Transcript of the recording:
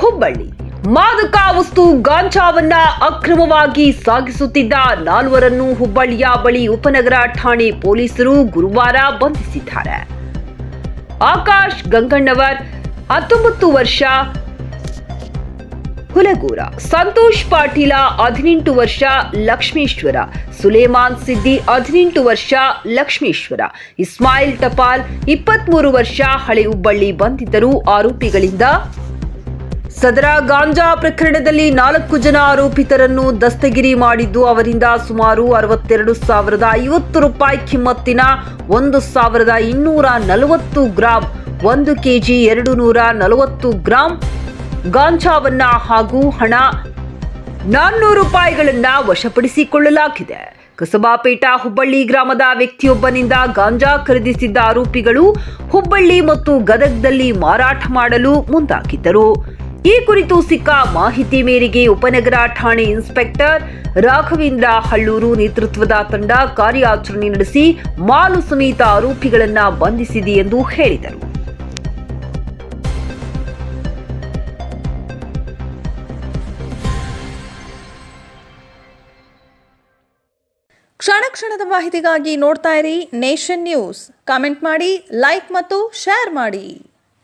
ಹುಬ್ಬಳ್ಳಿ. ಮಾದಕ ವಸ್ತು ಗಾಂಜಾವನ್ನ ಅಕ್ರಮವಾಗಿ ಸಾಗಿಸುತ್ತಿದ್ದ ನಾಲ್ವರನ್ನು ಹುಬ್ಬಳ್ಳಿಯ ಬಳಿ ಉಪನಗರ ಠಾಣೆ ಪೊಲೀಸರು ಗುರುವಾರ ಬಂಧಿಸಿದ್ದಾರೆ. ಆಕಾಶ್ ಗಂಗಣ್ಣವರ್, ಹತ್ತೊಂಬತ್ತು ವರ್ಷ, ಹುಲಗೂರ. ಸಂತೋಷ್ ಪಾಟೀಲ, ಹದಿನೆಂಟು ವರ್ಷ, ಲಕ್ಷ್ಮೇಶ್ವರ. ಸುಲೇಮಾನ್ ಸಿದ್ದಿ, ಹದಿನೆಂಟು ವರ್ಷ, ಲಕ್ಷ್ಮೇಶ್ವರ. ಇಸ್ಮಾಯಿಲ್ ಟಪಾಲ್, ಇಪ್ಪತ್ಮೂರು ವರ್ಷ ಹಳೆ ಹುಬ್ಬಳ್ಳಿ ಬಂಧಿತರು ಆರೋಪಿಗಳಿಂದ ಸದರ ಗಾಂಜಾ ಪ್ರಕರಣದಲ್ಲಿ ನಾಲ್ಕು ಜನ ಆರೋಪಿತರನ್ನು ದಸ್ತಗಿರಿ ಮಾಡಿದ್ದು ಅವರಿಂದ ಸುಮಾರು ಅರವತ್ತೆರಡು ಸಾವಿರದ ಐವತ್ತು ರೂಪಾಯಿ ಕಿಮ್ಮತ್ತಿನ ಒಂದು ಸಾವಿರದ ಇನ್ನೂರ ನಲವತ್ತು ಗ್ರಾಂ, ಒಂದು ಕೆಜಿ ಎರಡು ನೂರ ನಲವತ್ತು ಗ್ರಾಂ ಗಾಂಜಾವನ್ನ ಹಾಗೂ ಹಣ ನಾನ್ನೂರು ರೂಪಾಯಿಗಳನ್ನ ವಶಪಡಿಸಿಕೊಳ್ಳಲಾಗಿದೆ. ಕಸಬಾಪೇಟ ಹುಬ್ಬಳ್ಳಿ ಗ್ರಾಮದ ವ್ಯಕ್ತಿಯೊಬ್ಬನಿಂದ ಗಾಂಜಾ ಖರೀದಿಸಿದ್ದ ಆರೋಪಿಗಳು ಹುಬ್ಬಳ್ಳಿ ಮತ್ತು ಗದಗದಲ್ಲಿ ಮಾರಾಟ ಮಾಡಲು ಮುಂದಾಗಿದ್ದರು. ಈ ಕುರಿತು ಸಿಕ್ಕ ಮಾಹಿತಿ ಮೇರೆಗೆ ಉಪನಗರ ಠಾಣೆ ಇನ್ಸ್ಪೆಕ್ಟರ್ ರಾಘವೇಂದ್ರ ಹಳ್ಳೂರು ನೇತೃತ್ವದ ತಂಡ ಕಾರ್ಯಾಚರಣೆ ನಡೆಸಿ ಮಾಲು ಸಮೇತ ಆರೋಪಿಗಳನ್ನ ಬಂಧಿಸಿದೆ ಎಂದು ಹೇಳಿದರು. ಕ್ಷಣ ಕ್ಷಣದ ಮಾಹಿತಿಗಾಗಿ ನೋಡ್ತಾ ಇರಿ ನೇಷನ್ ನ್ಯೂಸ್. ಕಾಮೆಂಟ್ ಮಾಡಿ, ಲೈಕ್ ಮತ್ತು ಶೇರ್ ಮಾಡಿ.